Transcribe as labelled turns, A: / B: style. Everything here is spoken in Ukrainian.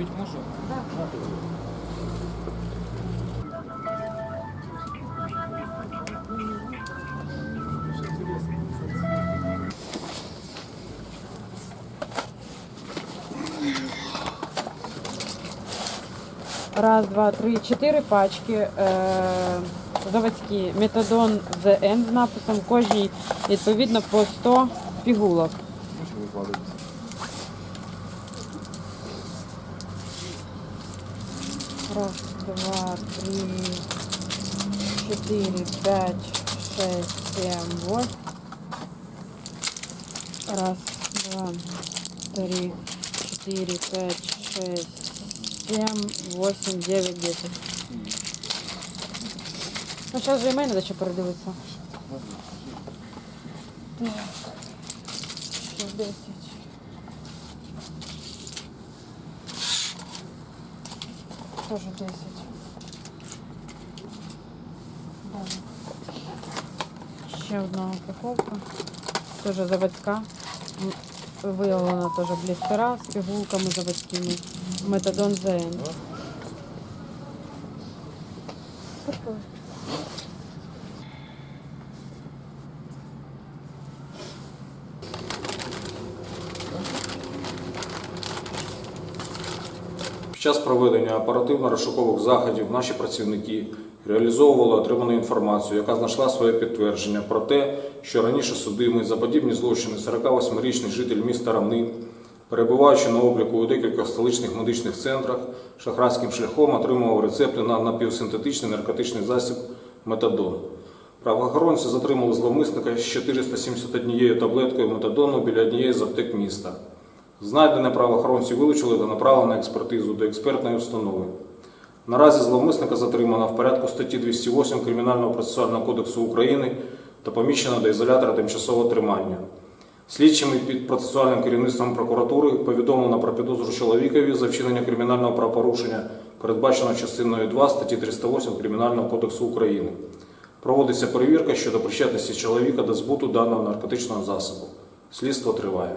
A: відповідь можу?
B: Раз, два, три, чотири пачки. Е, заводські метадон ЗН з написом. Кожній відповідно по 100 пігулок. раз, два, три, четыре, пять, шесть, семь, восемь. Раз, два, три, четыре, пять, шесть, семь, восемь, девять, десять. Ну сейчас же і мене ще передивитися. Так, 60. теж 10. Далі. Ще одна упаковка. Теж заводка. Виявлена теж блістера з пігулками заводськими. Метадон ЗН.
C: Супер. Час проведення оперативно-розшукових заходів наші працівники реалізовували отриману інформацію, яка знайшла своє підтвердження про те, що раніше судимий за подібні злочини 48-річний житель міста Равнин, перебуваючи на обліку у декількох столичних медичних центрах, шахрайським шляхом отримував рецепти на напівсинтетичний наркотичний засіб метадон. Правоохоронці затримали зловмисника з 471 таблеткою метадону біля однієї з аптек міста. Знайдене правоохоронці вилучили та направили на експертизу до експертної установи. Наразі зловмисника затримано в порядку статті 208 Кримінального процесуального кодексу України та поміщено до ізолятора тимчасового тримання. Слідчими під процесуальним керівництвом прокуратури повідомлено про підозру чоловікові за вчинення кримінального правопорушення, передбаченого частиною 2 статті 308 Кримінального кодексу України. Проводиться перевірка щодо причетності чоловіка до збуту даного наркотичного засобу. Слідство триває.